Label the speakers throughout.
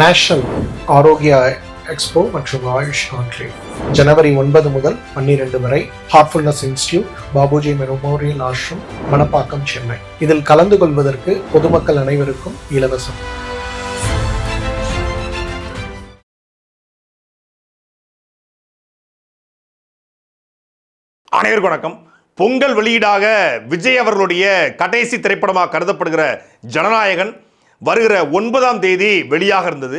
Speaker 1: National ஆரோக்கிய expo மற்றும் AYUSH conclave ஜனவரி ஒன்பது முதல் பன்னிரண்டு வரை heartfulness institute Babuji memorial ashram Manapakkam Chennai இதில் கலந்து கொள்வதற்கு பொதுமக்கள் அனைவருக்கும் இலவசம்.
Speaker 2: அனைவருக்கும் வணக்கம். பொங்கல் வெளியீடாக விஜய் அவர்களுடைய கடைசி திரைப்படமாக கருதப்படுகிற ஜனநாயகன் வருகிற ஒன்பதாம் தேதி வெளியாக இருந்தது.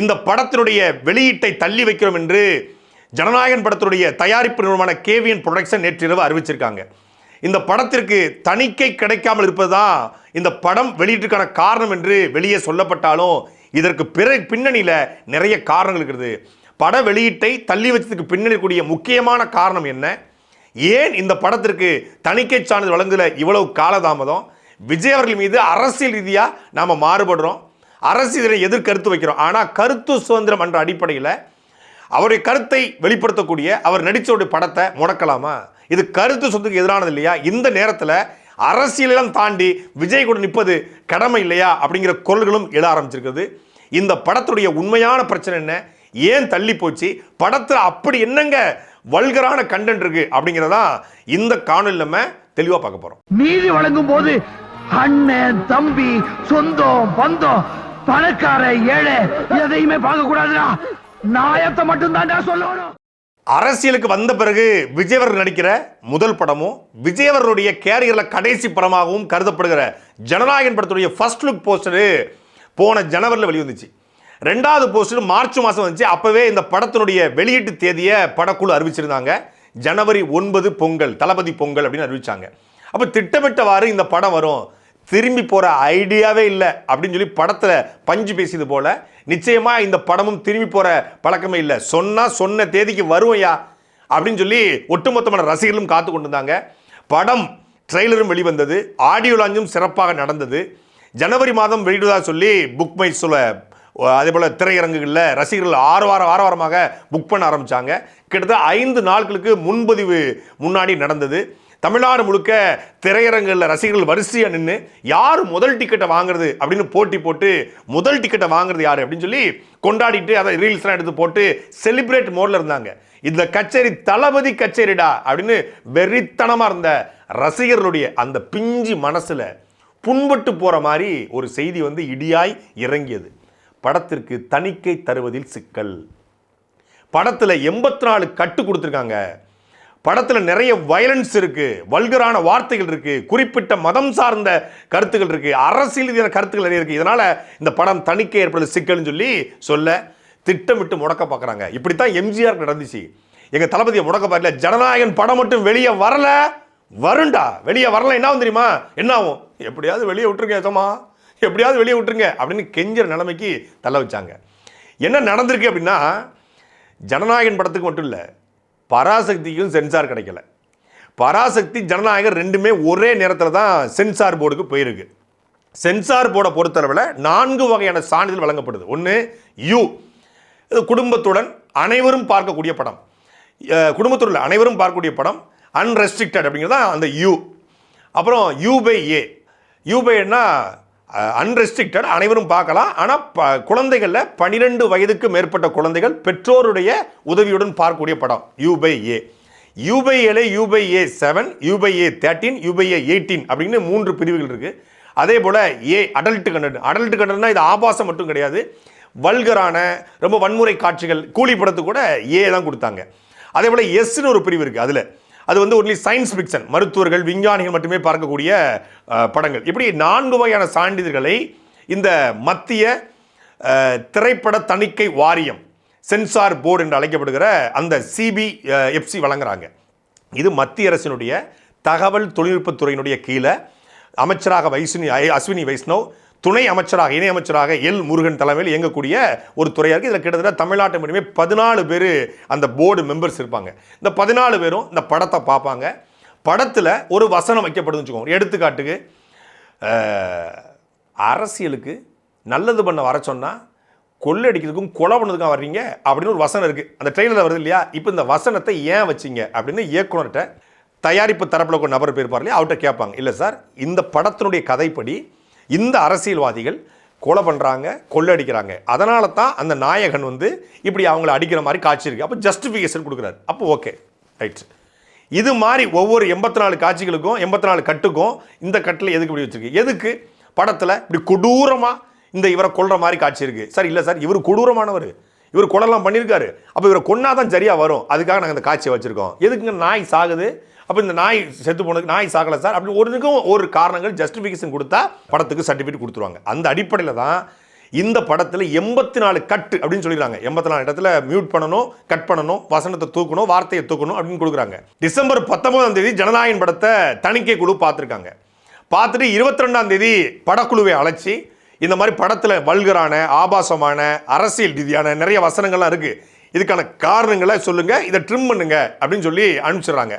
Speaker 2: இந்த படத்தினுடைய வெளியீட்டை தள்ளி வைக்கிறோம் என்று ஜனநாயகன் படத்தினுடைய தயாரிப்பு நிறுவனமான கேவிஎன் ப்ரொடக்ஷன் நேற்றிரவு அறிவிச்சிருக்காங்க. இந்த படத்திற்கு தணிக்கை கிடைக்காமல் இருப்பதுதான் இந்த படம் வெளியீட்டுக்கான காரணம் என்று வெளியே சொல்லப்பட்டாலும் இதற்கு பிற பின்னணியில் நிறைய காரணங்கள் இருக்கிறது. பட வெளியீட்டை தள்ளி வச்சதுக்கு பின்னணி கூடிய முக்கியமான காரணம் என்ன? ஏன் இந்த படத்திற்கு தணிக்கை சான்றிதழ் வழங்குல இவ்வளவு காலதாமதம்? விஜய் அவர்கள் மீது அரசியல் ரீதியாக நாம் மாறுபடுறோம். அரசியலை எதிர்கருத்து வைக்கிறோம். ஆனால் கருத்து சுதந்திரம் என்ற அடிப்படையில் அவருடைய கருத்தை வெளிப்படுத்தக்கூடிய அவர் நடித்தவருடைய படத்தை முடக்கலாமா? இது கருத்து சொத்துக்கு எதிரானது இல்லையா? இந்த நேரத்தில் அரசியலெல்லாம் தாண்டி விஜய் கூட நிற்பது கடமை இல்லையா? அப்படிங்கிற குரல்களும் எழ ஆரம்பிச்சிருக்குது. இந்த படத்துடைய உண்மையான பிரச்சனை என்ன? ஏன் தள்ளி போச்சு? படத்தில் அப்படி என்னங்க வல்கரான கண்டென்ட் இருக்கு அப்படிங்கிறதான் இந்த காணொலி நம்ம தெளிவாக பார்க்க போகிறோம்
Speaker 3: நீதி வழங்கும் போது அண்ணன் தம்பி சொந்தம் பந்தம் பணக்கார ஏழை எதையுமே பார்க்க கூடாதுடா நாயத்தை மட்டும்தான்டா சொல்லணும்.
Speaker 2: அரசியலுக்கு வந்த பிறகு விஜய் அவர்கள் நடிக்கிற முதல் படமும் விஜய் அவர்களுடைய கேரியரில் கடைசி படமாகவும் கருதப்படுகிற ஜனநாயகன் படத்துடைய ஃபர்ஸ்ட் லுக் போஸ்டரு போன ஜனவரியில் வெளிவந்துச்சு. ரெண்டாவது போஸ்டர் மார்ச் மாதம் வந்துச்சு. அப்போவே இந்த படத்தினுடைய வெளியீட்டு தேதியை படக்குழு அறிவிச்சிருந்தாங்க. ஜனவரி ஒன்பது பொங்கல் தளபதி பொங்கல் அப்படின்னு அறிவிச்சாங்க. அப்போ திட்டமிட்டவாறு இந்த படம் வரும். திரும்பி போகிற ஐடியாவே இல்லை அப்படின்னு சொல்லி படத்தில் பஞ்சு பேசியது போல் நிச்சயமாக இந்த படமும் திரும்பி போகிற பழக்கமே இல்லை. சொன்னால் சொன்ன தேதிக்கு வருவையா அப்படின்னு சொல்லி ஒட்டுமொத்தமான ரசிகர்களும் காத்து கொண்டிருந்தாங்க. படம் ட்ரெய்லரும் வெளிவந்தது. ஆடியோ லாஞ்சும் சிறப்பாக நடந்தது. ஜனவரி மாதம் வெளியிடுவதாக சொல்லி புக் மை சொல்ல அதே போல் திரையரங்குகளில் ரசிகர்கள் ஆறு வாரம் ஆறு வாரமாக புக் பண்ண ஆரம்பித்தாங்க கிட்டத்தட்ட ஐந்து நாட்களுக்கு முன்பதிவு முன்னாடி நடந்தது. தமிழ்நாடு முழுக்க திரையரங்குகளில் ரசிகர்கள் வரிசையாக நின்று யார் முதல் டிக்கெட்டை வாங்குறது? அப்படின்னு போட்டி போட்டு முதல் டிக்கெட்டை வாங்குறது யார்? அப்படின்னு சொல்லி கொண்டாடிட்டு அதை ரீல்ஸ்லாம் எடுத்து போட்டு செலிப்ரேட் மோடில் இருந்தாங்க. இந்த கச்சேரி தளபதி கச்சேரிடா அப்படின்னு வெறித்தனமாக இருந்த ரசிகர்களுடைய அந்த பிஞ்சு மனசில் புண்பட்டு போகிற மாதிரி ஒரு செய்தி வந்து இடியாய் இறங்கியது. படத்திற்கு தணிக்கை தருவதில் சிக்கல். படத்தில் எண்பத்தி நாலு கட்டு கொடுத்துருக்காங்க. படத்தில் நிறைய வயலன்ஸ் இருக்குது வல்கரான வார்த்தைகள் இருக்குது குறிப்பிட்ட மதம் சார்ந்த கருத்துக்கள் இருக்குது அரசியல் ரீதியான கருத்துக்கள் நிறைய இருக்குது இதனால் இந்த படம் தணிக்கை ஏற்படுது சிக்கல்னு சொல்லி சொல்ல திட்டமிட்டு முடக்க பார்க்குறாங்க இப்படித்தான் எம்ஜிஆர் நடந்துச்சு. எங்கள் தளபதியை முடக்க பார்க்கல ஜனநாயகன் படம் மட்டும் வெளியே வரல. வருண்டா. வெளியே வரல. என்ன ஆகும் தெரியுமா? என்ன ஆகும்? எப்படியாவது வெளியே விட்டுருங்க ஏதோமா எப்படியாவது வெளியே விட்டுருங்க அப்படின்னு கெஞ்சிற நிலைமைக்கு தள்ள வச்சாங்க என்ன நடந்திருக்கு அப்படின்னா ஜனநாயகன் படத்துக்கு மட்டும் இல்லை பராசக்திக்கும் சென்சார் கிடைக்கல. பராசக்தி ஜனநாயகர் ரெண்டுமே ஒரே நேரத்தில் தான் சென்சார் போர்டுக்கு போயிருக்கு. சென்சார் போர்டை பொறுத்தளவில் நான்கு வகையான சான்றிதழ் வழங்கப்படுது. ஒன்று யூ இது குடும்பத்துடன் அனைவரும் பார்க்கக்கூடிய படம். குடும்பத்துடன் அனைவரும் பார்க்கக்கூடிய படம். அன்ரெஸ்ட்ரிக்டட் அப்படிங்கிறது தான் அந்த யூ. அப்புறம் யூ பை ஏ. யூ பைனா அன்ரெஸ்ட்ரிக்டட் அனைவரும் பார்க்கலாம். ஆனால் ப குழந்தைகளில் பனிரெண்டு வயதுக்கு மேற்பட்ட குழந்தைகள் பெற்றோருடைய உதவியுடன் பார்க்கக்கூடிய படம் U by A U by U by A seven U by A thirteen U by A eighteen அப்படின்னு மூன்று பிரிவுகள் இருக்குது அதே போல் ஏ அடல்ட் கண்டென்ட் அடல்ட் கண்டென்ட்னா இது ஆபாசம் மட்டும் கிடையாது. வல்கரான ரொம்ப வன்முறை காட்சிகள் கூலி படத்துக்கு கூட ஏ தான் கொடுத்தாங்க. அதே போல் எஸ்ன்னு ஒரு பிரிவு இருக்குது அதில். அது வந்து ஒன்லி சயின்ஸ் ஃபிக்ஷன் மருத்துவர்கள் விஞ்ஞானிகள் மட்டுமே பார்க்கக்கூடிய படங்கள். இப்படி நான்கு வகையான சான்றிதழ்களை இந்த மத்திய திரைப்பட தணிக்கை வாரியம் சென்சார் போர்டு என்று அழைக்கப்படுகிற அந்த சிபி எஃப்சி வழங்குறாங்க. இது மத்திய அரசினுடைய தகவல் தொழில்நுட்பத்துறையினுடைய கீழே அமைச்சராக வைஷ்ணி அஸ்வினி வைஷ்ணவ் துணை அமைச்சராக இணை அமைச்சராக எல் முருகன் தலைமையில் இயங்கக்கூடிய ஒரு துறையாக இருக்குது இதில் கிட்டத்தட்ட தமிழ்நாட்டு மட்டுமே பதினாலு பேர் அந்த போர்டு மெம்பர்ஸ் இருப்பாங்க. இந்த பதினாலு பேரும் இந்த படத்தை பார்ப்பாங்க. படத்தில் ஒரு வசனம் வைக்கப்படுதுன்னு வச்சுக்கோங்க. எடுத்துக்காட்டுக்கு அரசியலுக்கு நல்லது பண்ண வர சொன்னால் கொள்ளடிக்கிறதுக்கும் கொலை பண்ணதுக்கும் வர்றீங்க அப்படின்னு ஒரு வசனம் இருக்குது அந்த ட்ரெயிலரில் வருது இல்லையா? இப்போ இந்த வசனத்தை ஏன் வச்சீங்க அப்படின்னு இயக்குனர்கிட்ட தயாரிப்பு தரப்பில் ஒரு நபர் போயிருப்பார் இல்லையா? அவர்கிட்ட கேட்பாங்க. இல்லை சார் இந்த படத்தினுடைய கதைப்படி இந்த அரசியல்வாதிகள் கொலை பண்ணுறாங்க கொள்ளடிக்கிறாங்க. அதனால தான் அந்த நாயகன் வந்து இப்படி அவங்கள அடிக்கிற மாதிரி காட்சி இருக்குது அப்போ ஜஸ்டிஃபிகேஷன் கொடுக்குறாரு. அப்போ ஓகே ரைட் இது மாதிரி ஒவ்வொரு எண்பத்தி நாலு காட்சிகளுக்கும் எண்பத்தி நாலு கட்டுக்கும் இந்த கட்டில் எதுக்கு இப்படி வச்சுருக்கு? எதுக்கு? படத்தில் இப்படி கொடூரமாக இந்த இவரை கொள்கிற மாதிரி காட்சி இருக்குது சார் இல்லை சார் இவர் கொடூரமானவர். இவர் கொடலாம் பண்ணியிருக்காரு. அப்போ இவரை கொன்னாதான் சரியாக வரும். அதுக்காக நாங்கள் இந்த காட்சியை வச்சுருக்கோம். எதுக்குங்க நாய் சாகுது? அப்போ இந்த நாய் செத்து போனதுக்கு நாய் சாகலை சார் அப்படி ஒருக்கும் ஒரு காரணங்கள் ஜஸ்டிஃபிகேஷன் கொடுத்தா படத்துக்கு சர்டிஃபிகேட் கொடுத்துருவாங்க. அந்த அடிப்படையில் தான் இந்த படத்தில் எண்பத்தி நாலு கட்டு அப்படின்னு சொல்லிடுறாங்க. எண்பத்தி நாலு இடத்துல மியூட் பண்ணணும் கட் பண்ணணும் வசனத்தை தூக்கணும் வார்த்தையை தூக்கணும் அப்படின்னு கொடுக்குறாங்க. டிசம்பர் பத்தொன்பதாம் தேதி ஜனநாயகன் படத்தை தணிக்கை குழு பார்த்துருக்காங்க. பார்த்துட்டு இருபத்தி ரெண்டாம் தேதி படக்குழுவை அழைச்சி இந்த மாதிரி படத்தில் வல்கரான ஆபாசமான அரசியல் ரீதியான நிறைய வசனங்கள்லாம் இருக்குது இதுக்கான காரணங்களை சொல்லுங்கள் இதை ட்ரிம் பண்ணுங்க அப்படின்னு சொல்லி அனுப்பிச்சிடுறாங்க.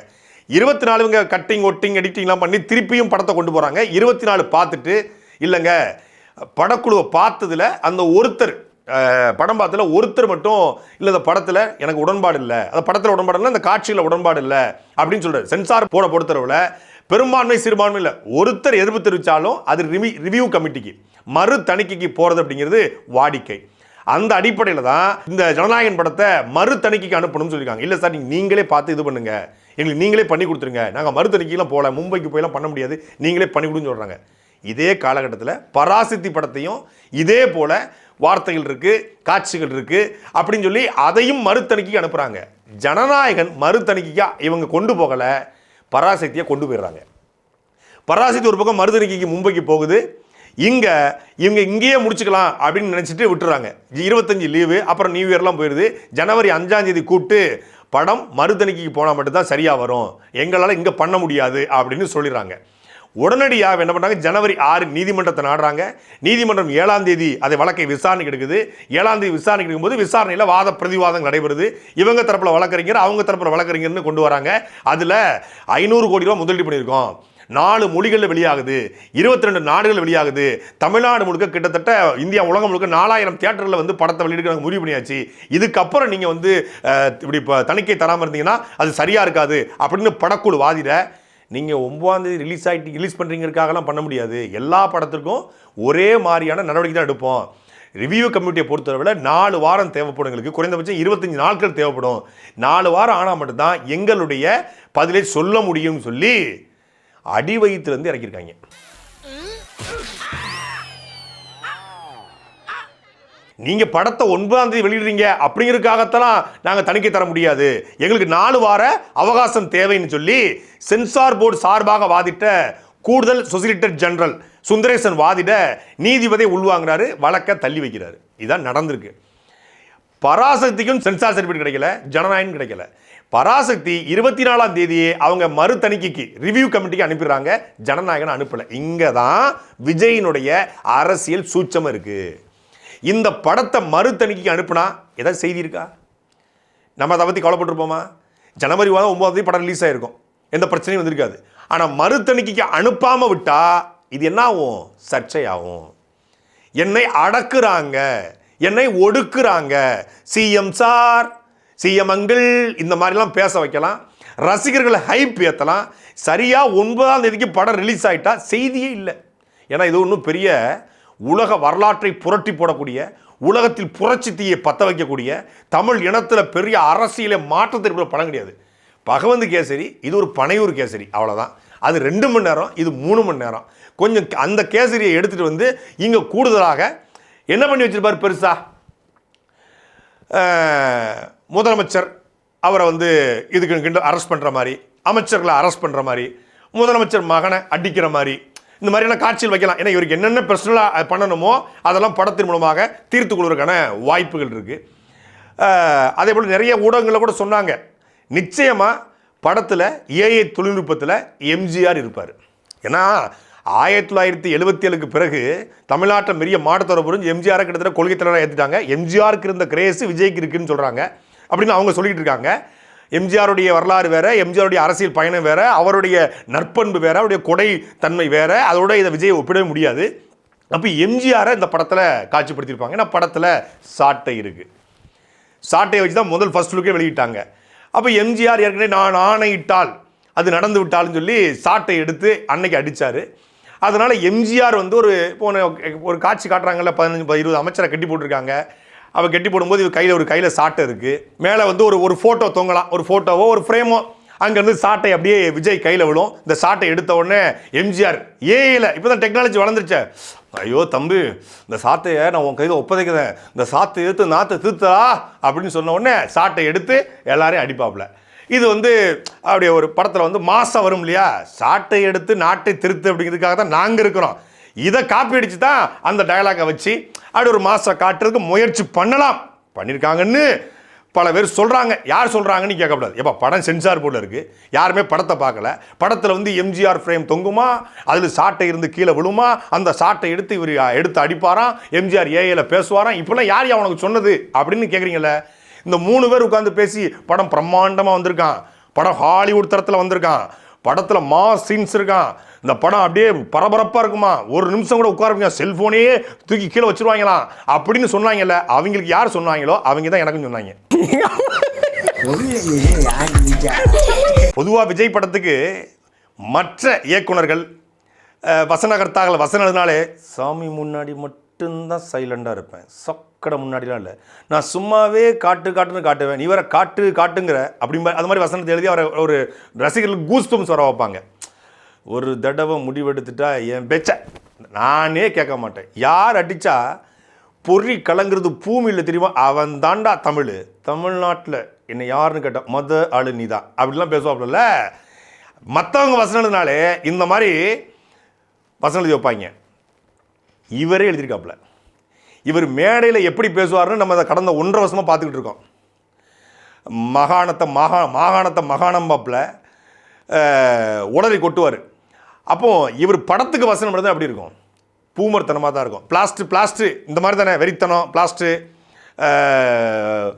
Speaker 2: இருபத்தி நாலுங்க கட்டிங் ஒட்டிங் எடிட்டிங்லாம் பண்ணி திருப்பியும் படத்தை கொண்டு போகிறாங்க இருபத்தி நாலு பார்த்துட்டு இல்லைங்க படக்குழுவை பார்த்ததுல அந்த ஒருத்தர் படம் பார்த்ததுல ஒருத்தர் மட்டும் இல்லை இந்த படத்தில் எனக்கு உடன்பாடு இல்லை. அந்த படத்தில் உடன்பாடு இல்லை அந்த காட்சியில் உடன்பாடு இல்லை. அப்படின்னு சொல்கிறார் சென்சார் போட பொறுத்தளவில் பெரும்பான்மை சிறுபான்மை இல்லை. ஒருத்தர் எதிர்ப்பு தெரிவித்தாலும் அது ரிவி ரிவ்யூ கமிட்டிக்கு மறு தணிக்கைக்கு போகிறது அப்படிங்கிறது வாடிக்கை. அந்த அடிப்படையில் தான் இந்த ஜனநாயகன் படத்தை மறு தணிக்கைக்கு அனுப்பணும்னு சொல்லியிருக்காங்க. இல்லை சார் நீங்களே பார்த்து இது பண்ணுங்கள் எங்களுக்கு நீங்களே பண்ணி கொடுத்துருங்க. நாங்கள் மறு போகல மும்பைக்கு போயெல்லாம் பண்ண முடியாது. நீங்களே பண்ணி கொடுன்னு சொல்கிறாங்க இதே காலகட்டத்தில் பராசக்தி படத்தையும் இதே போல் வார்த்தைகள் இருக்குது காட்சிகள் இருக்குது அப்படின்னு சொல்லி அதையும் மறுதணிக்கைக்கு அனுப்புகிறாங்க ஜனநாயகன் மறுத்தணிக்கையாக இவங்க கொண்டு போகலை பராசக்தியை கொண்டு போயிடுறாங்க. பராசக்தி ஒரு பக்கம் மருதணிக்கைக்கு மும்பைக்கு போகுது. இங்கே இவங்க இங்கேயே முடிச்சுக்கலாம் அப்படின்னு நினச்சிட்டு விட்டுறாங்க. இருபத்தஞ்சு லீவு அப்புறம் நியூ இயர்லாம் போயிடுது. ஜனவரி அஞ்சாம் தேதி கூப்பிட்டு படம் மருதணிக்கு போனால் மட்டும்தான் சரியாக வரும். எங்களால் இங்கே பண்ண முடியாது அப்படின்னு சொல்லிடுறாங்க. உடனடியாக என்ன பண்ணுறாங்க ஜனவரி ஆறு நீதிமன்றத்தை நாடுறாங்க. நீதிமன்றம் ஏழாம் தேதி அதை வழக்கை விசாரணைக்கு எடுக்குது. ஏழாம் தேதி விசாரணைக்கு எடுக்கும்போது விசாரணையில் வாத பிரதிவாதம் நடைபெறுது. இவங்க தரப்பில் வழக்கறிஞர் அவங்க தரப்பில் வழக்கறிஞர்னு கொண்டு வராங்க. அதில் ஐநூறு கோடி ரூபா முதலீடு பண்ணியிருக்கோம். நாலு மொழிகளில் வெளியாகுது. இருபத்தி ரெண்டு நாடுகள் வெளியாகுது. தமிழ்நாடு முழுக்க கிட்டத்தட்ட இந்தியா உலகம் முழுக்க நாலாயிரம் தியேட்டரில் வந்து படத்தை வெளியிடுக்க முடிவு பண்ணியாச்சு. இதுக்கப்புறம் நீங்கள் வந்து இப்படி இப்போ தணிக்கை தராமல் இருந்தீங்கன்னா அது சரியாக இருக்காது அப்படின்னு படக்குழு வாதிட நீங்கள் ஒம்பதாந்தேதி ரிலீஸ் ஆகிட்டு ரிலீஸ் பண்ணுறீங்கிறதுக்காகலாம் பண்ண முடியாது. எல்லா படத்திற்கும் ஒரே மாதிரியான நடவடிக்கை தான் எடுப்போம். ரிவ்யூ கமிட்டியை பொறுத்தளவில் நாலு வாரம் தேவைப்படும் எங்களுக்கு. குறைந்தபட்சம் இருபத்தஞ்சு நாட்கள் தேவைப்படும். நாலு வாரம் ஆனால் மட்டும்தான் எங்களுடைய பதிலை சொல்ல முடியும்னு சொல்லி அடி வயிற்றுலேருந்து இறக்கியிருக்காங்க. நீங்கள் படத்தை ஒன்பதாம் தேதி வெளியிடுறீங்க அப்படிங்கிறதுக்காகத்தான் நாங்கள் தணிக்கை தர முடியாது. எங்களுக்கு நாலு வார அவகாசம் தேவைன்னு சொல்லி சென்சார் போர்டு சார்பாக வாதிட்ட கூடுதல் சொசிலிட்டர் ஜெனரல் சுந்தரேசன் வாதிட நீதிபதி உள்வாங்கிறாரு வழக்க தள்ளி வைக்கிறாரு. இதான் நடந்திருக்கு. பராசக்திக்கும் சென்சார் சர்டிஃபிகேட் கிடைக்கல ஜனநாயகம் கிடைக்கல. பராசக்தி இருபத்தி நாலாம் தேதியே அவங்க மறு தணிக்கைக்கு ரிவ்யூ கமிட்டிக்கு அனுப்பிடுறாங்க. ஜனநாயகன் அனுப்பலை. இங்கே தான் விஜயினுடைய அரசியல் சூச்சம் இருக்குது இந்த படத்தை மறு தணிக்கைக்கு அனுப்புனா ஏதாவது செய்தி இருக்கா? நம்ம அதை பற்றி கவலைப்பட்டிருப்போமா? ஜனவரி மாதம் ஒன்பதாம் தேதி படம் ரிலீஸ் ஆகிருக்கும் எந்த பிரச்சனையும் வந்திருக்காது. ஆனால் மறு தணிக்கைக்கு அனுப்பாமல் விட்டால் இது என்ன ஆகும்? சர்ச்சையாகும். என்னை அடக்குறாங்க. என்னை ஒடுக்குறாங்க. சிஎம் சார் சிஎம்ங்கள் இந்த மாதிரிலாம் பேச வைக்கலாம். ரசிகர்களை ஹைப் ஏற்றலாம் சரியாக ஒன்பதாம் தேதிக்கு படம் ரிலீஸ் ஆயிட்டா செய்தியே இல்லை. ஏன்னா இது ஒன்றும் பெரிய உலக வரலாற்றை புரட்டி போடக்கூடிய உலகத்தில் புரட்சி தீயை பற்ற வைக்கக்கூடிய தமிழ் இனத்தில் பெரிய அரசியலை மாற்றத்தை இருக்கிற படம் கிடையாது. பகவந்த் கேசரி இது ஒரு பனையூர் கேசரி அவ்வளோதான் அது ரெண்டு மணி நேரம் இது மூணு மணி நேரம். கொஞ்சம் அந்த கேசரியை எடுத்துகிட்டு வந்து இங்கே கூடுதலாக என்ன பண்ணி வச்சிருப்பார் பெருசாக முதலமைச்சர் அவரை வந்து இதுக்கு கிண்டு அரெஸ்ட் பண்ணுற மாதிரி அமைச்சர்களை அரெஸ்ட் பண்ணுற மாதிரி முதலமைச்சர் மகனை அடிக்கிற மாதிரி இந்த மாதிரியான காட்சியில் வைக்கலாம். ஏன்னா இவருக்கு என்னென்ன பர்சனலாக பண்ணணுமோ அதெல்லாம் படத்தின் மூலமாக தீர்த்து கொள்வதற்கான வாய்ப்புகள் இருக்குது அதே போல் நிறைய ஊடகங்களில் கூட சொன்னாங்க. நிச்சயமாக படத்தில் ஏஐ தொழில்நுட்பத்தில் எம்ஜிஆர் இருப்பார். ஏன்னா ஆயிரத்தி தொள்ளாயிரத்தி எழுபத்தி ஏழுக்கு பிறகு தமிழ்நாட்டை பெரிய மாடத்தோட புரிஞ்சு எம்ஜிஆரை கிட்டத்தட்ட கொள்கை தலைவராக ஏற்றுட்டாங்க எம்ஜிஆருக்கு இருந்த கிரேஸ் விஜய்க்கு இருக்குன்னு சொல்கிறாங்க அப்படின்னு அவங்க சொல்லிட்டு இருக்காங்க. எம்ஜிஆருடைய வரலாறு வேற எம்ஜிஆருடைய அரசியல் பயணம் வேற அவருடைய நற்பண்பு வேற அவருடைய கொடை தன்மை வேற அதோட இதை விஜயை ஒப்பிடவே முடியாது. அப்போ எம்ஜிஆரை இந்த படத்தில் காட்சிப்படுத்தியிருப்பாங்க. ஏன்னா படத்தில் சாட்டை இருக்குது சாட்டையை வச்சு தான் முதல் ஃபர்ஸ்ட் லுக்கே வெளியிட்டாங்க. அப்போ எம்ஜிஆர் ஏற்கனவே நான் ஆணையிட்டால் அது நடந்து விட்டால்னு சொல்லி சாட்டை எடுத்து அன்னைக்கு அடித்தார் அதனால் எம்ஜிஆர் வந்து ஒரு போன ஒரு காட்சி காட்டுறாங்கல்ல பதினஞ்சு இருபது அமைச்சரை கட்டி போட்டிருக்காங்க. அவள் கட்டி போடும்போது இவ கையில் ஒரு கையில் சாட்டை இருக்குது மேலே வந்து ஒரு ஒரு ஃபோட்டோ தொங்கலாம். ஒரு ஃபோட்டோவோ ஒரு ஃப்ரேமோ அங்கேருந்து சாட்டை அப்படியே விஜய் கையில் விழும். இந்த சாட்டை எடுத்த உடனே எம்ஜிஆர் ஏஐல இப்போ தான் டெக்னாலஜி வளர்ந்துருச்சே. ஐயோ தம்பி இந்த சாட்டையை நான் உன் கையில் ஒப்பதைக்கிறேன் இந்த சாத்தை எடுத்து நாற்று திருத்தா அப்படின்னு சொன்ன உடனே சாட்டை எடுத்து எல்லாரையும் அடிப்பாப்புல. இது வந்து அப்படியே ஒரு படத்தில் வந்து மாசம் வரும் இல்லையா? சாட்டை எடுத்து நாட்டை திருத்து அப்படிங்கிறதுக்காக தான் நாங்கள் இருக்கிறோம். இதை காப்பி அடிச்சு தான் அந்த டயலாகை வச்சு அப்படி ஒரு மாசம் காட்டுறதுக்கு முயற்சி பண்ணலாம். பண்ணியிருக்காங்கன்னு பல பேர் சொல்கிறாங்க யார் சொல்கிறாங்கன்னு கேட்கக்கூடாது. எப்போ படம் சென்சார் போர்டில் இருக்குது யாருமே படத்தை பார்க்கல. படத்தில் வந்து எம்ஜிஆர் ஃப்ரேம் தொங்குமா? அதில் சாட்டை இருந்து கீழே விழுமா? அந்த சாட்டை எடுத்து இவர் எடுத்து அடிப்பாராம்? எம்ஜிஆர் ஏஐயில் பேசுவாராம்? இப்போலாம் யார் யா உனக்கு சொன்னது? அப்படின்னு கேட்குறீங்களே இந்த மூணு பேர் உட்காந்து பேசி படம் பிரம்மாண்டமாக வந்திருக்கான். படம் ஹாலிவுட் தரத்தில் வந்திருக்கான். படத்தில் மாஸ் சீன்ஸ் இருக்கான். இந்த படம் அப்படியே பரபரப்பாக இருக்குமா? ஒரு நிமிஷம் கூட உட்காருங்க. செல்ஃபோனையே தூக்கி கீழே வச்சிருவாங்களாம். அப்படின்னு சொன்னாங்கல்ல. அவங்களுக்கு யார் சொன்னாங்களோ அவங்க தான் எனக்கும் சொன்னாங்க. பொதுவாக விஜய் படத்துக்கு மற்ற இயக்குனர்கள் வசனகர்த்தாக்கள் வசனம் எழுதினாலே சாமி முன்னாடி மட்டும்தான் சைலண்டாக இருப்பேன். சக்கடை முன்னாடிலாம் இல்லை. நான் சும்மாவே காட்டு காட்டுன்னு காட்டுவேன். நீ காட்டு காட்டுங்கிற அப்படி அது மாதிரி வசனத்தை எழுதி அவரை ஒரு ரசிகர்களுக்கு கூஸ் வர வைப்பாங்க. ஒரு தடவை முடிவெடுத்துட்டா என் பேச்ச? நானே கேட்க மாட்டேன். யார் அடித்தா பொறி கலங்குறது பூமியில் தெரியுமா? அவன் தாண்டா தமிழ். தமிழ்நாட்டில் என்னை யாருன்னு கேட்டால் மொத ஆளு நீ தான் அப்படிலாம் பேசுவாப்புல மற்றவங்க வசனம் எழுதினாலே இந்த மாதிரி வசனம் எழுதி வைப்பாங்க. இவரே எழுதியிருக்காப்புல. இவர் மேடையில் எப்படி பேசுவார்னு நம்ம அதை கடந்த ஒன்றரை வருஷமாக பார்த்துக்கிட்டு இருக்கோம். மகாணத்தை மகா மாகாணத்தை மகாணம் பாப்பில் உடலை கொட்டுவார். அப்போ இவர் படத்துக்கு வசனம் தான் அப்படி இருக்கும். பூமர்த்தனமாக தான் இருக்கும். பிளாஸ்ட் பிளாஸ்ட் இந்த மாதிரி தானே? வெறித்தனம் பிளாஸ்ட்டு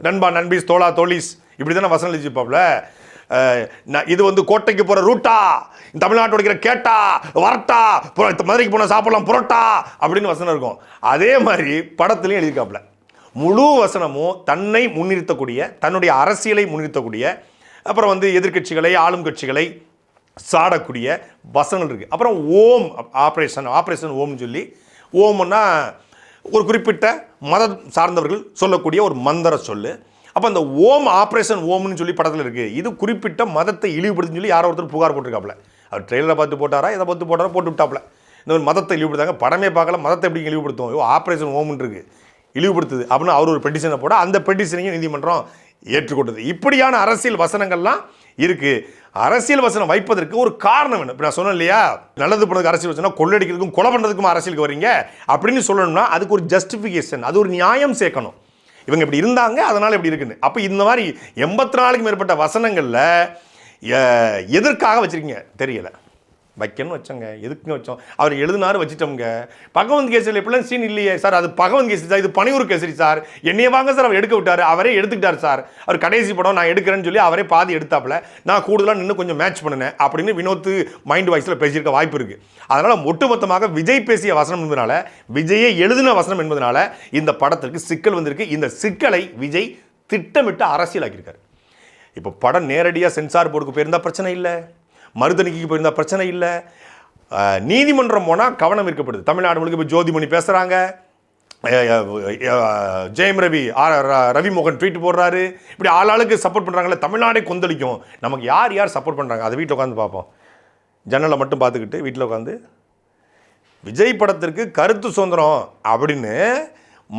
Speaker 2: நண்பா நண்பீஸ் தோலா தோலீஸ் இப்படி தானே வசனம் எழுதிப்பாப்ல இது வந்து கோட்டைக்கு போகிற ரூட்டா தமிழ்நாட்டோட இருக்கிற கேட்டா வரட்டா மதுரைக்கு போன சாப்பிடலாம் புரோட்டா அப்படின்னு வசனம் இருக்கும். அதே மாதிரி படத்துலையும் எழுதியிருக்காப்புல. முழு வசனமும் தன்னை முன்னிறுத்தக்கூடிய தன்னுடைய அரசியலை முன்னிறுத்தக்கூடிய அப்புறம் வந்து எதிர்க்கட்சிகளை ஆளும் கட்சிகளை சாடக்கூடிய வசனங்கள் இருக்குது அப்புறம் ஓம் ஆப்ரேஷன் ஆப்ரேஷன் ஓம்னு சொல்லி ஓம்னா ஒரு குறிப்பிட்ட மதம் சார்ந்தவர்கள் சொல்லக்கூடிய ஒரு மந்திர சொல் அப்போ அந்த ஓம் ஆப்ரேஷன் ஓம்னு சொல்லி படத்தில் இருக்குது இது குறிப்பிட்ட மதத்தை இழிவுபடுத்துன்னு சொல்லி யாரோ ஒருத்தர் புகார் போட்டிருக்காப்புல. அவர் ட்ரெயிலரை பார்த்து போட்டாரா இதை பார்த்து போட்டாரா போட்டு விட்டாப்புல இந்த மாதிரி மதத்தை இழிவுபடுத்தாங்க. படமே பார்க்கல மதத்தை எப்படி இழிவுபடுத்தும் ஐயோ ஆப்ரேஷன் ஓம்னு இருக்குது இழிவுபடுத்துது அப்படின்னு அவர் ஒரு பெட்டிஷனை போட அந்த பெட்டிஷனையும் நீதிமன்றம் ஏற்றுக்கொண்டது. இப்படியான அரசியல் வசனங்கள்லாம் இருக்கு. அரசியல் வசனம் வைப்பதற்கு ஒரு காரணம் வேணும். இப்போ நான் சொன்னேன் இல்லையா? நல்லது பண்ணதுக்கு அரசியல் வசனம் கொள்ளடிக்கிறதுக்கும் கொலை பண்ணுறதுக்கும் அரசியலுக்கு வரீங்க. அப்படின்னு சொல்லணும்னா அதுக்கு ஒரு ஜஸ்டிஃபிகேஷன் அது ஒரு நியாயம் சேர்க்கணும். இவங்க இப்படி இருந்தாங்க அதனால இப்படி இருக்குன்னு. அப்போ இந்த மாதிரி எண்பத்தி நாலுக்கு மேற்பட்ட வசனங்களில் எதற்காக வச்சுருக்கீங்க? தெரியலை. வைக்கணும்னு வச்சோங்க. எதுக்குங்க வச்சோம்? அவர் எழுதினாரு வச்சிட்டோங்க பகவந்த் கேசரி எப்படிலாம் சீன் இல்லையே சார் அது பகவந்த் கேசரி சார் இது பனியூர் கேசரி சார் என்னையே வாங்க சார் அவர் எடுக்க விட்டார். அவரே எடுத்துக்கிட்டார் சார் அவர் கடைசி படம் நான் எடுக்கிறேன்னு சொல்லி அவரே பாதி எடுத்தாப்புல நான் கூடுதலாக நின்று கொஞ்சம் மேட்ச் பண்ணினேன் அப்படின்னு வினோத் மைண்ட் வாய்ஸில் பேசியிருக்க வாய்ப்பு இருக்குது அதனால் ஒட்டுமொத்தமாக விஜய் பேசிய வசனம் என்பதனால விஜயே எழுதின வசனம் என்பதனால இந்த படத்திற்கு சிக்கல் வந்திருக்கு. இந்த சிக்கலை விஜய் திட்டமிட்டு அரசியலாக்கியிருக்காரு. இப்போ படம் நேரடியாக சென்சார் போர்டுக்கு போயிருந்தால் பிரச்சனை இல்லை. மறுதணிக்கைக்கு போயிருந்தால் பிரச்சனை இல்லை. நீதிமன்றம் போனால் கவனம் இருக்கப்படுது தமிழ்நாடு முழுக்க இப்போ ஜோதிமணி பேசுகிறாங்க ஜெயம் ரவி ரவிமோகன் ர- ட்வீட் போடுறாரு. இப்படி ஆளாளுக்கு சப்போர்ட் பண்ணுறாங்களே தமிழ்நாடே கொந்தளிக்கும். நமக்கு யார் யார் சப்போர்ட் பண்ணுறாங்க அதை வீட்டில் உட்காந்து பார்ப்போம். ஜன்னலை மட்டும் பார்த்துக்கிட்டு வீட்டில் உட்காந்து விஜய் படத்திற்கு கருத்து சுதந்திரம் அப்படின்னு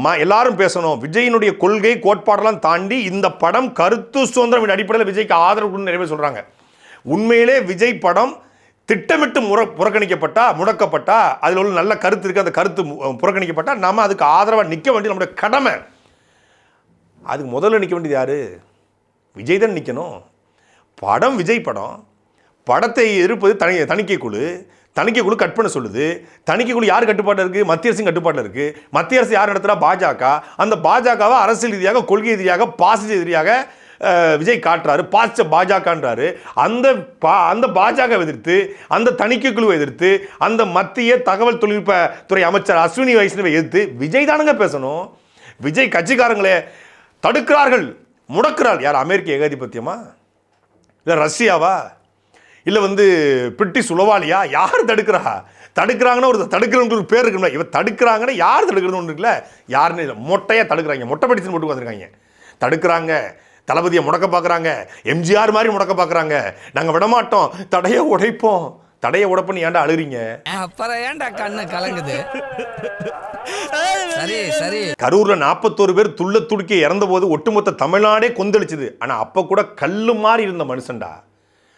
Speaker 2: ம எல்லாரும் பேசணும். விஜயினுடைய கொள்கை கோட்பாடெல்லாம் தாண்டி இந்த படம் கருத்து சுதந்திரம் அடிப்படையில் விஜய்க்கு ஆதரவு கொடுன்னு நிறைய பேர் சொல்கிறாங்க உண்மையிலே விஜய் படம் திட்டமிட்டு முற புறக்கணிக்கப்பட்டா முடக்கப்பட்டா அதில் உள்ள நல்ல கருத்து இருக்குது அந்த கருத்து புறக்கணிக்கப்பட்டால் புறக்கணிக்கப்பட்டா நம்ம அதுக்கு ஆதரவாக நிற்க வேண்டியது நம்முடைய கடமை. அதுக்கு முதல்ல நிற்க வேண்டியது யார்? விஜய் தான் நிற்கணும் படம் விஜய் படம். படத்தை எதிர்ப்பது தனி தணிக்கை குழு. தணிக்கை குழு கட் பண்ண சொல்லுது. தணிக்கை குழு யார் கட்டுப்பாட்டில் இருக்குது மத்திய அரசின் கட்டுப்பாட்டில் இருக்குது மத்திய அரசு யார் நடத்துகிறா பாஜக. அந்த பாஜகவை அரசியல் ரீதியாக கொள்கை ரீதியாக பாசிட்டிவ் ரீதியாக விஜய் காட்டுறாரு பாச்ச பாஜகன்றாரு. அந்த பா அந்த பாஜக எதிர்த்து அந்த தணிக்கை குழுவை எதிர்த்து அந்த மத்திய தகவல் தொழில்நுட்ப துறை அமைச்சர் அஸ்வினி வைஷ்ணவை எதிர்த்து விஜய் தானுங்க பேசணும்? விஜய் கட்சிக்காரங்களே தடுக்கிறார்கள் முடக்கிறார்கள் யார் அமெரிக்க ஏகாதிபத்தியமா? இல்லை ரஷ்யாவா? இல்லை வந்து பிரிட்டிஷ் உளவாளியா? யார் தடுக்கிறா? தடுக்கிறாங்கன்னா ஒரு தடுக்கிறவங்க ஒரு பேர் இருக்குல்ல இவன் தடுக்கிறாங்கன்னா யார் தடுக்கிறது ஒன்று இருக்குல்ல. யாருன்னு இல்லை. மொட்டையாக தடுக்கிறாங்க. மொட்டை படிச்சுன்னு போட்டு வந்திருக்காங்க தடுக்கிறாங்க. தளபதியை முடக்க பார்க்குறாங்க எம்ஜிஆர் மாதிரி முடக்க பார்க்குறாங்க நாங்கள் விடமாட்டோம். தடையை உடைப்போம். தடையை உடைப்போன்னு ஏன்டா அழுகிறீங்க
Speaker 4: அப்புறம் ஏன்டா கண்ணு கலங்குது? சரி சரி.
Speaker 2: கரூர்ல நாற்பத்தோரு பேர் துள்ள துடுக்கி இறந்தபோது ஒட்டுமொத்த தமிழ்நாடே கொந்தளிச்சுது. ஆனா அப்ப கூட கல்லு மாதிரி இருந்த மனுஷன்டா.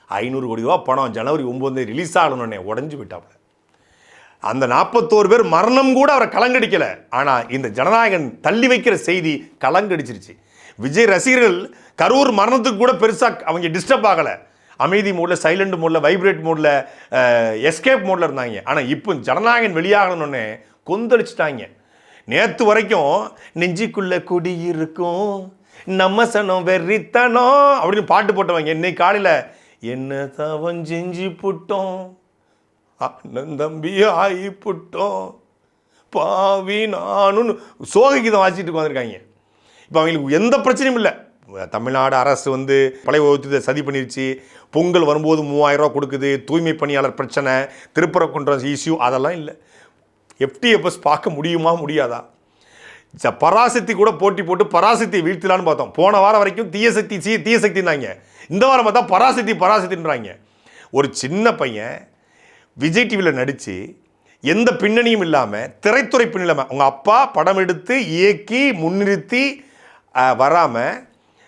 Speaker 2: ஐநூறு கோடி ரூபா பணம் ஜனவரி ஒன்பது ரிலீஸ் ஆகணும்னே உடஞ்சு விட்டாப்ல அந்த நாற்பத்தோரு பேர் மரணம் கூட அவரை கலங்கடிக்கல. ஆனா இந்த ஜனநாயகன் தள்ளி வைக்கிற செய்தி கலங்கடிச்சிருச்சு. விஜய் ரசிகர்கள் கரூர் மரணத்துக்கு கூட பெருசாக அவங்க டிஸ்டர்ப் ஆகலை. அமைதி மூடில் சைலண்ட் மூடில் வைப்ரேட் மூடில் எஸ்கேப் மூடில் இருந்தாங்க. ஆனால் இப்போ ஜனநாயகன் வெளியாகணும்னு கொந்தளிச்சிட்டாங்க. நேற்று வரைக்கும் நெஞ்சிக்குள்ள குடி இருக்கும் நம்ம சனம் வெறித்தனம் அப்படின்னு பாட்டு போட்டவங்க இன்னைக்கு காலையில் என்ன தவம் செஞ்சு புட்டோம் அண்ணன் தம்பி ஆகி புட்டோம் பாவி நானும் சோககீதம் வாசிட்டு வந்திருக்காங்க இப்போ அவங்களுக்கு எந்த பிரச்சனையும் இல்லை. தமிழ்நாடு அரசு வந்து பழைய ஓய்வூதியத்தை சதி பண்ணிருச்சு. பொங்கல் வரும்போது மூவாயிரம் ரூபா கொடுக்குது. தூய்மை பணியாளர் பிரச்சனை திருப்பரங்குன்றம் இஷ்யூ அதெல்லாம் இல்லை. எஃப்டிஎஃப்எஸ் பார்க்க முடியுமா முடியாதா? ச- பராசக்தி கூட போட்டி போட்டு பராசக்தியை வீழ்த்தலான்னு பார்த்தோம். போன வாரம் வரைக்கும் தீய சக்தி தீய இந்த வாரம் பார்த்தா பராசக்தி பராசக்தின்றாங்க. ஒரு சின்ன பையன் விஜய் டிவியில் நடித்து எந்த பின்னணியும் இல்லாமல் திரைத்துறை பின்னணி உங்கள் அப்பா படம் எடுத்து இயக்கி முன்னிறுத்தி வராமல்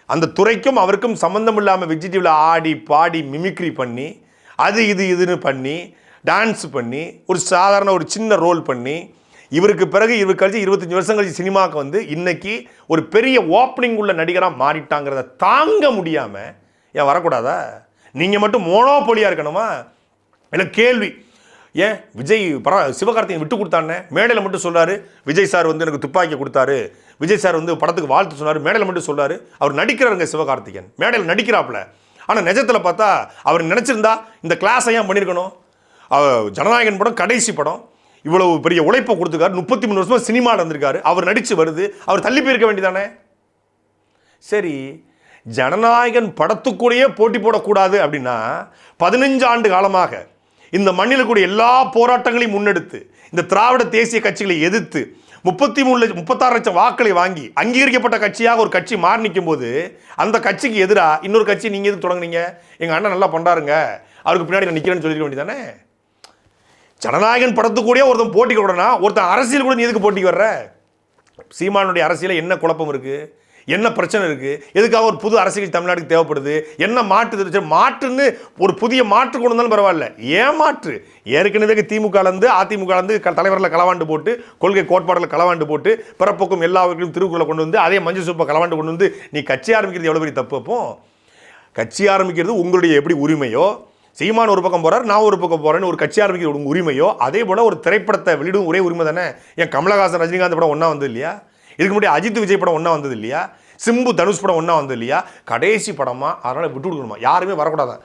Speaker 2: அந்த துறைக்கும் அவருக்கும் சம்மந்தம் இல்லாமல் விஜய் டிவியில் ஆடி பாடி மிமிக்ரி பண்ணி அது இது இதுன்னு பண்ணி டான்ஸ் பண்ணி ஒரு சாதாரண ஒரு சின்ன ரோல் பண்ணி இவருக்கு பிறகு இவர் கழிச்சு இருபத்தஞ்சி வருஷம் கழிச்சு சினிமாவுக்கு வந்து இன்றைக்கி ஒரு பெரிய ஓப்பனிங் உள்ள நடிகராக மாறிட்டாங்கிறத தாங்க முடியாமல் ஏன் வரக்கூடாதா? நீங்கள் மட்டும் மோனோபொலியாக இருக்கணுமா? எனக்கு கேள்வி. ஏன்? விஜய் பரா சிவகார்த்திகேயன் விட்டு கொடுத்தானே? மேடையில் மட்டும் சொல்கிறாரு விஜய் சார் வந்து எனக்கு துப்பாக்கி கொடுத்தாரு. விஜய் சார் வந்து படத்துக்கு வாழ்த்து சொன்னார் மேடையில் மட்டும் சொன்னார் அவர் நடிக்கிறாருங்க சிவகார்த்திகேயன். மேடையில் நடிக்கிறாப்புல. ஆனால் நிஜத்தில் பார்த்தா அவர் நினச்சிருந்தா இந்த கிளாஸை ஏன் பண்ணியிருக்கணும் ஜனநாயகன் படம் கடைசி படம். இவ்வளவு பெரிய உழைப்பை கொடுத்துருக்காரு. முப்பத்தி மூணு வருஷமாக சினிமாவில் இருந்திருக்காரு. அவர் நடித்து வருது. அவர் தள்ளி போயிருக்க வேண்டியதானே? சரி ஜனநாயகன் படத்துக்கூடயே போட்டி போடக்கூடாது அப்படின்னா பதினஞ்சு ஆண்டு காலமாக இந்த மண்ணில் கூடிய எல்லா போராட்டங்களையும் முன்னெடுத்து இந்த திராவிட தேசிய கட்சிகளை எதிர்த்து முப்பத்தி மூணு லட்சம் முப்பத்தாறு லட்சம் வாக்களை வாங்கி அங்கீகரிக்கப்பட்ட கட்சியாக ஒரு கட்சி மாறி நிற்கும் போது அந்த கட்சிக்கு எதிராக இன்னொரு கட்சி நீங்கள் எதுக்கு தொடங்குனீங்க? எங்கள் அண்ணன் நல்லா பண்ணுறாருங்க அவருக்கு பின்னாடி நான் நிற்கிறேன்னு சொல்லிக்க வேண்டியதானே ஜனநாயகன் படத்துக்கூடிய ஒருத்தன் போட்டிக்கு விடனா ஒருத்தன் அரசியல் கூட நீ எதுக்கு போட்டிக்கு வர்ற? சீமானுடைய அரசியலில் என்ன குழப்பம் இருக்குது என்ன பிரச்சனை இருக்குது எதுக்காக ஒரு புது அரசியல் தமிழ்நாட்டுக்கு தேவைப்படுது? என்ன மாற்று தெரிஞ்ச மாற்றுன்னு ஒரு புதிய மாற்று கொண்டு வந்தாலும் பரவாயில்ல. ஏன் மாற்று? ஏற்கனவே திமுக இருந்து அதிமுக இருந்து க- தலைவர்களை களவாண்டு போட்டு கொள்கை கோட்பாடில் களவாண்டு போட்டு பிறப்போக்கும் எல்லாவற்றையும் திருக்குறளை கொண்டு வந்து அதே மஞ்சள் சூப்பை களவாண்டு கொண்டு வந்து நீ கட்சி ஆரம்பிக்கிறது எவ்வளோ பெரிய தப்பு அப்போ? கட்சி ஆரம்பிக்கிறது உங்களுடைய எப்படி உரிமையோ? சீமான் ஒரு பக்கம் போகிறார் நான் ஒரு பக்கம் போகிறேன்னு ஒரு கட்சி ஆரம்பிக்கிற உரிமையோ? அதே போல் ஒரு திரைப்படத்தை வெளியிடும் ஒரே உரிமை தானே? ஏன் கமலஹாசன் ரஜினிகாந்த் படம் ஒன்றா வந்து இல்லையா? இதுக்கு முன்னாடி அஜித் விஜய் படம் ஒன்றா வந்தது இல்லையா? சிம்பு தனுஷ் படம் ஒன்றா வந்தது இல்லையா? கடைசி படமா அதனால் விட்டு கொடுக்கணுமா? யாருமே வரக்கூடாது?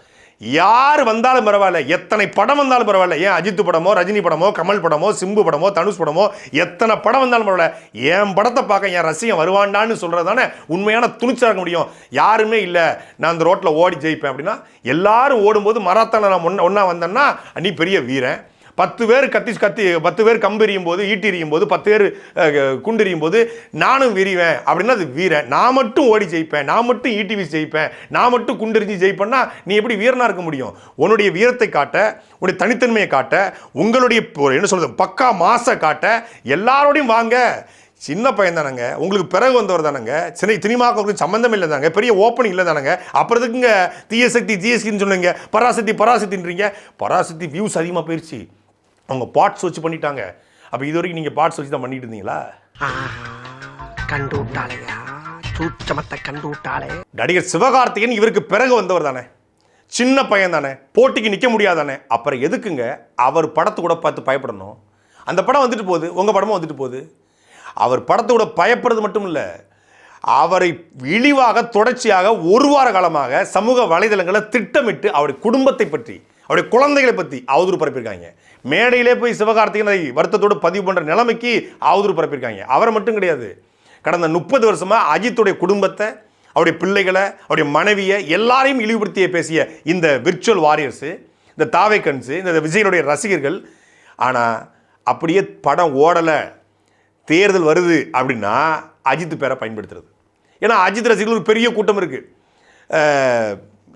Speaker 2: யார் வந்தாலும் பரவாயில்ல. எத்தனை படம் வந்தாலும் பரவாயில்ல. ஏன் அஜித் படமோ ரஜினி படமோ கமல் படமோ சிம்பு படமோ தனுஷ் படமோ எத்தனை படம் வந்தாலும் பரவாயில்ல. என் படத்தை பார்க்க என் ரசிகன் வருவான்டான்னு சொல்கிறது தானே உண்மையான துணிச்சா இருக்க முடியும். யாருமே இல்லை. நான் அந்த ரோட்டில் ஓடி ஜெயிப்பேன் அப்படின்னா எல்லாரும் ஓடும்போது மராத்தான நான் ஒன்றா ஒன்றா வந்தேன்னா நீ பெரிய வீரன். பத்து பேர் கத்தி கத்தி பத்து பேர் கம்பு எறியும் போது ஈட்டி எறியும் போது பத்து பேர் குண்டெறியும் குண்டு எறியும் போது நானும் விரிவேன். அப்படின்னா அது வீரன். நான் மட்டும் ஓடி ஜெயிப்பேன். நான் மட்டும் ஈட்டி வீசி ஜெயிப்பேன். நான் மட்டும் குண்டெறிஞ்சு ஜெயிப்பேன்னா நீ எப்படி வீரனாக இருக்க முடியும்? உன்னுடைய வீரத்தை காட்ட உன்னுடைய தனித்தன்மையை காட்ட உங்களுடைய என்ன சொல்கிறது பக்கா மாசை காட்ட எல்லாரோடையும் வாங்க. சின்ன பையன் தானங்க. உங்களுக்கு பிறகு வந்தவர் தானங்க. சின்ன சினிமாவுக்கு சம்மந்தம் இல்லை தானங்க. பெரிய ஓப்பனிங் இல்லை தானங்க. அப்புறம் எதுக்குங்க? தீயசக்தி ஜிஎஸ்கின்னு ஜிஎஸ்டின்னு சொன்னீங்க பராசக்தி பராசக்தின்றீங்க. பராசக்தி வியூஸ் அதிகமாக போயிடுச்சு அவங்க பார்ட்ஸ் வச்சு பண்ணிட்டாங்க. அப்போ இது வரைக்கும் நீங்கள் பார்ட்ஸ் வச்சு தான் பண்ணிட்டு இருந்தீங்களா?
Speaker 5: கண்டு விட்டாளையா சூச்சமத்தை கண்டு விட்டாளே
Speaker 2: நடிகர் சிவகார்த்திகேயன் இவருக்கு பிறகு வந்தவர் தானே. சின்ன பையன் தானே. போட்டிக்கு நிற்க முடியாதானே அப்புறம் எதுக்குங்க? அவர் படத்தை கூட பார்த்து பயப்படணும். அந்த படம் வந்துட்டு போகுது. உங்கள் படமும் வந்துட்டு போகுது. அவர் படத்தை கூட பயப்படுறது மட்டும் இல்லை. அவரை இழிவாக தொடர்ச்சியாக ஒரு வார காலமாக சமூக வலைதளங்களை திட்டமிட்டு அவருடைய குடும்பத்தை பற்றி அவருடைய குழந்தைகளை பற்றி அவதூறு பரப்பியிருக்காங்க. மேடையிலே போய் சிவகார்த்திகனை வருத்தத்தோடு பதிவு பண்ணுற நிலைமைக்கு அவதூறு பரப்பியிருக்காங்க. அவரை மட்டும் கிடையாது. கடந்த முப்பது வருஷமாக அஜித்துடைய குடும்பத்தை அவருடைய பிள்ளைகளை அவருடைய மனைவியை எல்லாரையும் இழிவுபடுத்திய பேசிய இந்த விர்ச்சுவல் வாரியர்ஸு இந்த தாவை கன்ஸு இந்த விஜயனுடைய ரசிகர்கள் ஆனால் அப்படியே படம் ஓடலை. தேர்தல் வருது அப்படின்னா அஜித் பேரை பயன்படுத்துறது. ஏன்னா அஜித் ரசிகர்கள் ஒரு பெரிய கூட்டம் இருக்குது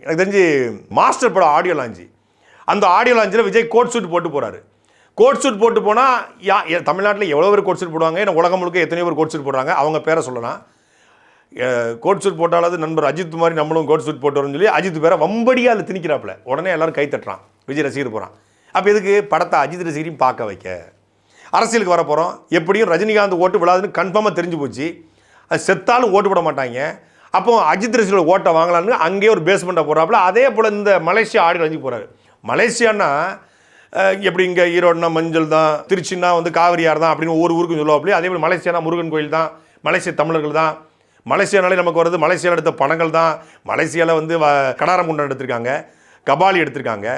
Speaker 2: எனக்கு தெரிஞ்சு மாஸ்டர் படம் ஆடியோ லாஞ்சி அந்த ஆடியோ லான்ச்சில் விஜய் கோட் சூட் போட்டு போகிறாரு கோட் சூட் போட்டு போனால் யா தமிழ்நாட்டில் எவ்வளோ பேர் கோட் சூட் போடுவாங்க? ஏன்னா உலகம் முழுக்க எத்தனையோ பேர் கோட் சூட் போடுறாங்க. அவங்க பேரை சொல்லலாம். கோட் சூட் போட்டாலாவது நண்பர் அஜித் மாதிரி நம்மளும் கோட் சூட் போட்டு சொல்லி அஜித் பேரை வம்படியாக அதில் திணிக்கிறாப்புல. உடனே எல்லாரும் கை தட்டுறான். விஜய் ரசிகர் போகிறான் அப்போ இதுக்கு படத்தை அஜித் ரசிகரையும் பார்க்க வைக்க. அரசியலுக்கு வர போகிறோம் எப்படியும் ரஜினிகாந்த் ஓட்டு விழாதுன்னு கன்ஃபார்மாக தெரிஞ்சு போச்சு. அது செத்தாலும் ஓட்டு போட மாட்டாங்க. அப்போ அஜித் ரசிகர் ஓட்டை வாங்கலான்னு அங்கேயே ஒரு பேஸ்மெண்ட்டை போகிறாப்புல அதே போல் இந்த மலேசியா ஆடி அழிஞ்சு போகிறாரு மலேசியான்னா எப்படி இங்கே ஈரோடுனா மஞ்சள் தான் திருச்சின்னா வந்து காவிரியார் தான் அப்படின்னு ஒவ்வொரு ஊருக்கும் சொல்லுவாப்புல அதே மாதிரி மலேசியானா முருகன் கோயில் தான் மலேசிய தமிழர்கள் தான். மலேசியானாலே நமக்கு வருது மலேசியாவில் எடுத்த படங்கள் தான். மலேசியாவில் வந்து வ- கடாரம் குண்டம் எடுத்திருக்காங்க கபாலி எடுத்திருக்காங்க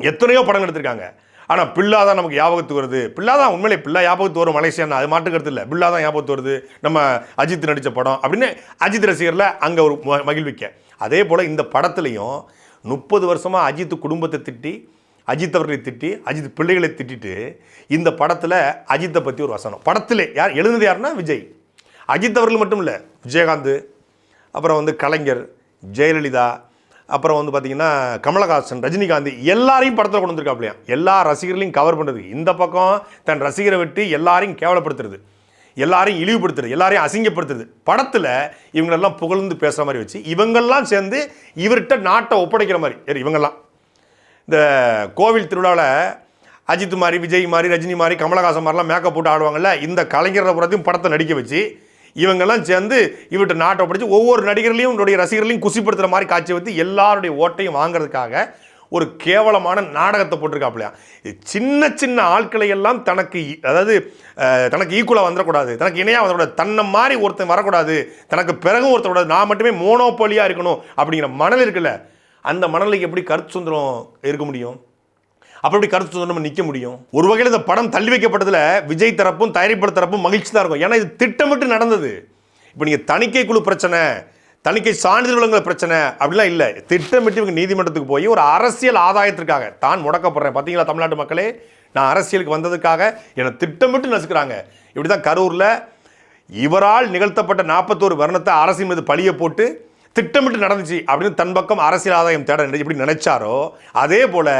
Speaker 2: எத்தனையோ படங்கள் எடுத்திருக்காங்க. ஆனால் பில்லா தான் நமக்கு ஞாபகத்துக்கு வருது. பில்லா தான் உண்மையிலே பில்லா ஞாபகத்து வரும் மலேசியான்னு அது மாட்டுக்கிறது இல்லை. பில்லா தான் ஞாபகத்து வருது. நம்ம அஜித் நடித்த படம் அப்படின்னு அஜித் ரசிகரில் அங்கே ஒரு ம- மகிழ்விக்க. அதே போல் இந்த படத்துலையும் முப்பது வருஷமாக அஜித் குடும்பத்தை திட்டி அஜித் அவர்களை திட்டி அஜித் பிள்ளைகளை திட்டிட்டு இந்த படத்தில் அஜித்தை பற்றி ஒரு வசனம். படத்திலே யார் எழுதுனது யாருன்னா விஜய். அஜித் அவர்கள் மட்டும் இல்லை விஜயகாந்த் அப்புறம் வந்து கலைஞர் ஜெயலலிதா அப்புறம் வந்து பார்த்திங்கன்னா கமலஹாசன் ரஜினிகாந்த் எல்லாரையும் படத்தில் கொண்டு வந்திருக்காப்லையாம் எல்லா ரசிகர்களையும் கவர் பண்ணுறது இந்த பக்கம் தன் ரசிகரை விட்டு எல்லாரையும் கேவலப்படுத்துறது. எல்லாரையும் இழிவுபடுத்துறது எல்லாரையும் அசிங்கப்படுத்துறது. படத்தில் இவங்களெல்லாம் புகழ்ந்து பேசுகிற மாதிரி வச்சு இவங்கெல்லாம் சேர்ந்து இவர்கிட்ட நாட்டை ஒப்படைக்கிற மாதிரி. இவங்கெல்லாம். இந்த கோவில் திருவிழாவில் அஜித் மாதிரி விஜய் மாதிரி ரஜினி மாதிரி கமலஹாசன் மாதிரிலாம் மேக்கப் போட்டு ஆடுவாங்கல்ல இந்த கலைஞரை புறத்தையும் படத்தை நடிக்க வச்சு இவங்கெல்லாம் சேர்ந்து இவர்கிட்ட நாட்டை படித்து ஒவ்வொரு நடிகர்களையும் இவருடைய ரசிகர்களையும் குசிப்படுத்துகிற மாதிரி காட்சி வைத்து எல்லாருடைய ஓட்டையும் வாங்குறதுக்காக ஒரு கேவலமான நாடகத்தை போட்டிருக்காப்லையா இது சின்ன சின்ன ஆட்களை எல்லாம் தனக்கு இ- அதாவது தனக்கு ஈக்குவலாக வந்துடக்கூடாது. தனக்கு இணையாக வந்துடக்கூடாது. தன்னை மாதிரி ஒருத்தன் வரக்கூடாது. தனக்கு பிறகும் ஒருத்தன் கூடாது நான் மட்டுமே மோனோபோலியாக இருக்கணும் அப்படிங்கிற மணல் இருக்குல்ல? அந்த மணலுக்கு எப்படி கருத்து சுதந்திரம் இருக்க முடியும்? அப்படி கருத்து சுதந்திரம் நிற்க முடியும்? ஒரு வகையில் இந்த படம் தள்ளி வைக்கப்பட்டதில் விஜய் தரப்பும் தயாரிப்பாளர் தரப்பும் மகிழ்ச்சி தான் இருக்கும். ஏன்னா இது திட்டமிட்டு நடந்தது. இப்போ நீங்கள் தணிக்கை குழு பிரச்சனை தணிக்கை சான்றிதழ் வழங்குற பிரச்சனை அப்படிலாம் இல்லை. திட்டமிட்டு இவங்க நீதிமன்றத்துக்கு போய் ஒரு அரசியல் ஆதாயத்திற்காக தான் முடக்கப்படுறேன். பார்த்தீங்களா தமிழ்நாட்டு மக்களே? நான் அரசியலுக்கு வந்ததுக்காக என்னை திட்டமிட்டு நசுக்கிறாங்க. இப்படி தான் கரூரில் இவரால் நிகழ்த்தப்பட்ட நாற்பத்தோரு வருணத்தை அரசின் மீது பழிய போட்டு திட்டமிட்டு நடந்துச்சு அப்படின்னு தன் பக்கம் அரசியல் ஆதாயம் தேட எப்படி நினைச்சாரோ அதே போல்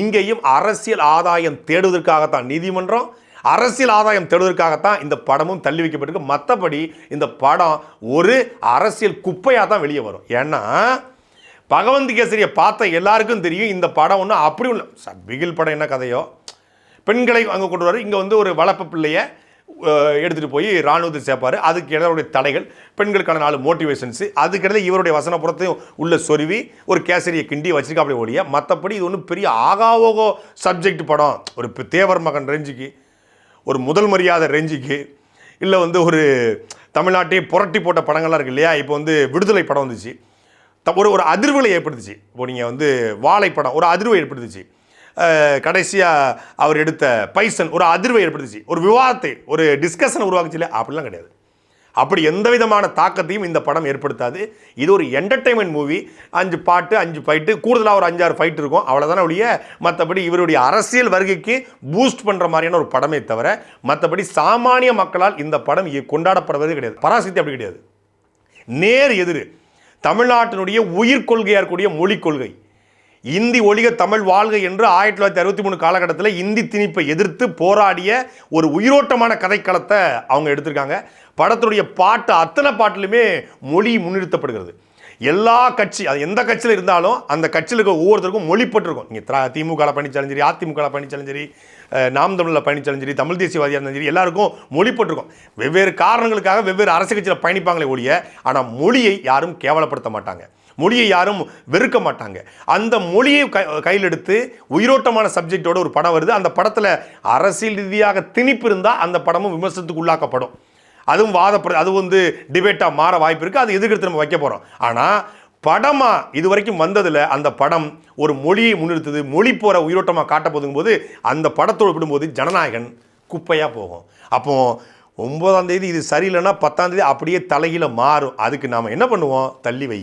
Speaker 2: இங்கேயும் அரசியல் ஆதாயம் தேடுவதற்காகத்தான் நீதிமன்றம் அரசியல் ஆதாயம் தேடுவதற்காகத்தான் இந்த படமும் தள்ளி வைக்கப்பட்டிருக்கு. மற்றபடி இந்த படம் ஒரு அரசியல் குப்பையாக தான் வெளியே வரும். ஏன்னா பகவந்த் கேசரியை பார்த்த எல்லாருக்கும் தெரியும் இந்த படம் ஒன்றும் அப்படி ஒன்று பிகில் படம் என்ன கதையோ? பெண்களை அங்கே கொண்டு வர இங்கே வந்து ஒரு வளர்ப்பு பிள்ளையை எடுத்துகிட்டு போய் இராணுவத்தில் சேர்ப்பார். அதுக்கு இடையோடைய தடைகள் பெண்களுக்கான நாலு மோட்டிவேஷன்ஸு அதுக்கிடையில் இவருடைய வசனப்புறத்தையும் உள்ள சொருவி ஒரு கேசரியை கிண்டி வச்சிருக்காப்படி ஒழிய மற்றபடி இது ஒன்றும் பெரிய ஆகாவோகோ சப்ஜெக்ட் படம். ஒரு தேவர் மகன் ரேஞ்சுக்கு. ஒரு முதல் மரியாதை ரேஞ்சுக்கு இல்லை வந்து ஒரு தமிழ்நாட்டையே புரட்டி போட்ட படங்கள்லாம் இருக்குது இல்லையா? இப்போ வந்து விடுதலை படம் வந்துச்சு. த- ஒரு ஒரு அதிர்வுகளை ஏற்படுத்துச்சு. இப்போ நீங்கள் வந்து வாழை படம் ஒரு அதிர்வை ஏற்படுத்துச்சு. கடைசியாக அவர் எடுத்த பைசன் ஒரு அதிர்வை ஏற்படுத்துச்சு. ஒரு விவாதத்தை ஒரு டிஸ்கஷனை உருவாக்குச்சு இல்லையா? அப்படிலாம் கிடையாது. அப்படி எந்த விதமான தாக்கத்தையும் இந்த படம் ஏற்படுத்தாது. இது ஒரு என்டர்டைன்மெண்ட் மூவி அஞ்சு பாட்டு அஞ்சு ஃபைட்டு கூடுதலாக ஒரு அஞ்சாறு ஃபைட் இருக்கும். அவ்வளோதானே ஒழிய மற்றபடி இவருடைய அரசியல் வருகைக்கு பூஸ்ட் பண்ணுற மாதிரியான ஒரு படமே தவிர மற்றபடி சாமானிய மக்களால் இந்த படம் கொண்டாடப்படுவது கொண்டாடப்படுவதே கிடையாது. பராசக்தி அப்படி கிடையாது. நேர் எதிர். தமிழ்நாட்டினுடைய உயிர் கொள்கையாக இருக்கக்கூடிய மொழிக் கொள்கை. இந்தி ஒழிக தமிழ் வாழ்க என்று ஆயிரத்தி தொள்ளாயிரத்தி அறுபத்தி மூணு காலகட்டத்தில் இந்தி திணிப்பை எதிர்த்து போராடிய ஒரு உயிரோட்டமான கதைக்களத்தை அவங்க எடுத்திருக்காங்க. படத்துடைய பாட்டு அத்தனை பாட்டிலுமே மொழி முன்னிறுத்தப்படுகிறது. எல்லா கட்சி அது எந்த கட்சியில் இருந்தாலும் அந்த கட்சியில் இருக்க ஒவ்வொருத்தருக்கும் மொழிப்பட்டிருக்கும். நீங்கள் திமுகவில் பயணிச்சாலும் சரி அதிமுகவில் பயணிச்சாலும் சரி நாம் தமிழில் பயணிச்சாலும் சரி தமிழ் தேசியவாதியாக இருந்தாலும் சரி எல்லாருக்கும் மொழிப்பட்டிருக்கும். வெவ்வேறு காரணங்களுக்காக வெவ்வேறு அரசு கட்சியில் பயணிப்பாங்களே ஒழிய ஆனால் மொழியை யாரும் கேவலப்படுத்த மாட்டாங்க. மொழியை யாரும் வெறுக்க மாட்டாங்க. அந்த மொழியை க கையில் எடுத்து உயிரோட்டமான சப்ஜெக்டோட ஒரு படம் வருது. அந்த படத்தில் அரசியல் ரீதியாக திணிப்பு இருந்தால் அந்த படமும் விமர்சனத்துக்கு உள்ளாக்கப்படும் அதுவும் வாத அது வந்து டிபேட்டாக மாற வாய்ப்பு இருக்குது அது எதிர்க்கிறது நம்ம வைக்க போகிறோம் ஆனால் படமாக இது வரைக்கும் வந்ததில் அந்த படம் ஒரு மொழியை முன்னிறுத்துது மொழி போகிற உயிரோட்டமாக காட்ட போதுங்கும்போது அந்த படத்தோடு விடும்போது ஜனநாயகன் குப்பையாக போகும். அப்போது ஒம்பதாம் தேதி இது சரியில்லைன்னா பத்தாம் தேதி அப்படியே தலையில் மாறும். அதுக்கு நாம் என்ன பண்ணுவோம்? தள்ளி வை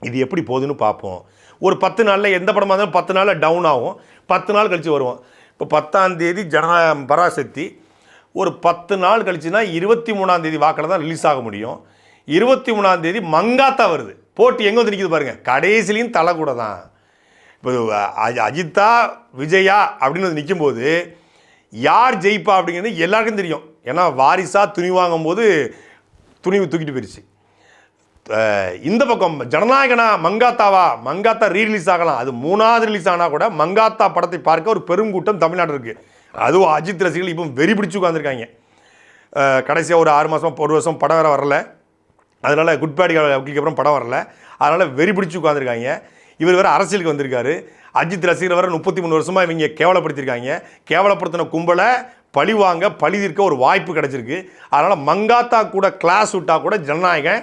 Speaker 2: இது எப்படி போகுதுன்னு பார்ப்போம். ஒரு பத்து நாளில் எந்த படமாக இருந்தாலும் பத்து நாளில் டவுன் ஆகும். பத்து நாள் கழித்து வருவோம். இப்போ பத்தாந்தேதி ஜன பராசக்தி. ஒரு பத்து நாள் கழிச்சுன்னா இருபத்தி மூணாந்தேதி வாக்கில் தான் ரிலீஸ் ஆக முடியும். இருபத்தி மூணாந்தேதி மங்காத்தா வருது. போட்டி எங்கே வந்து நிற்கிது பாருங்கள் கடைசிலையும் தலை கூட தான். இப்போ அஜி- அஜித்தா விஜயா அப்படின்னு வந்து நிற்கும்போது யார் ஜெயிப்பா அப்படிங்கிறது எல்லாருக்கும் தெரியும். ஏன்னா வாரிசாக துணி வாங்கும்போது துணிவு தூக்கிட்டு போயிடுச்சு இந்த பக்கம் ஜனநாயகனா மங்காத்தாவா? மங்காத்தா ரீரிலீஸ் ஆகலாம். அது மூணாவது ரிலீஸ் ஆனால் கூட மங்காத்தா படத்தை பார்க்க ஒரு பெருங்கூட்டம் தமிழ்நாடு இருக்குது அதுவும் அஜித் ரசிகர்கள் இப்போ வெறி பிடிச்சி உட்காந்துருக்காங்க கடைசியாக ஒரு ஆறு மாதம் ஒரு வருஷம் படம் வேறு வரல. அதனால் குட் பேடி அப்புறம் படம் வரல. அதனால் வெறி பிடிச்சி உட்காந்துருக்காங்க இவர் வேறு அரசியலுக்கு வந்திருக்காரு. அஜித் ரசிகர் வர முப்பத்தி மூணு வருஷமாக இவங்க கேவலப்படுத்தியிருக்காங்க. கேவலப்படுத்தின கும்பலை பழி வாங்க பழி தீர்க்க ஒரு வாய்ப்பு கிடச்சிருக்கு. அதனால் மங்காத்தா கூட கிளாஸ் விட்டால் கூட ஜனநாயகன்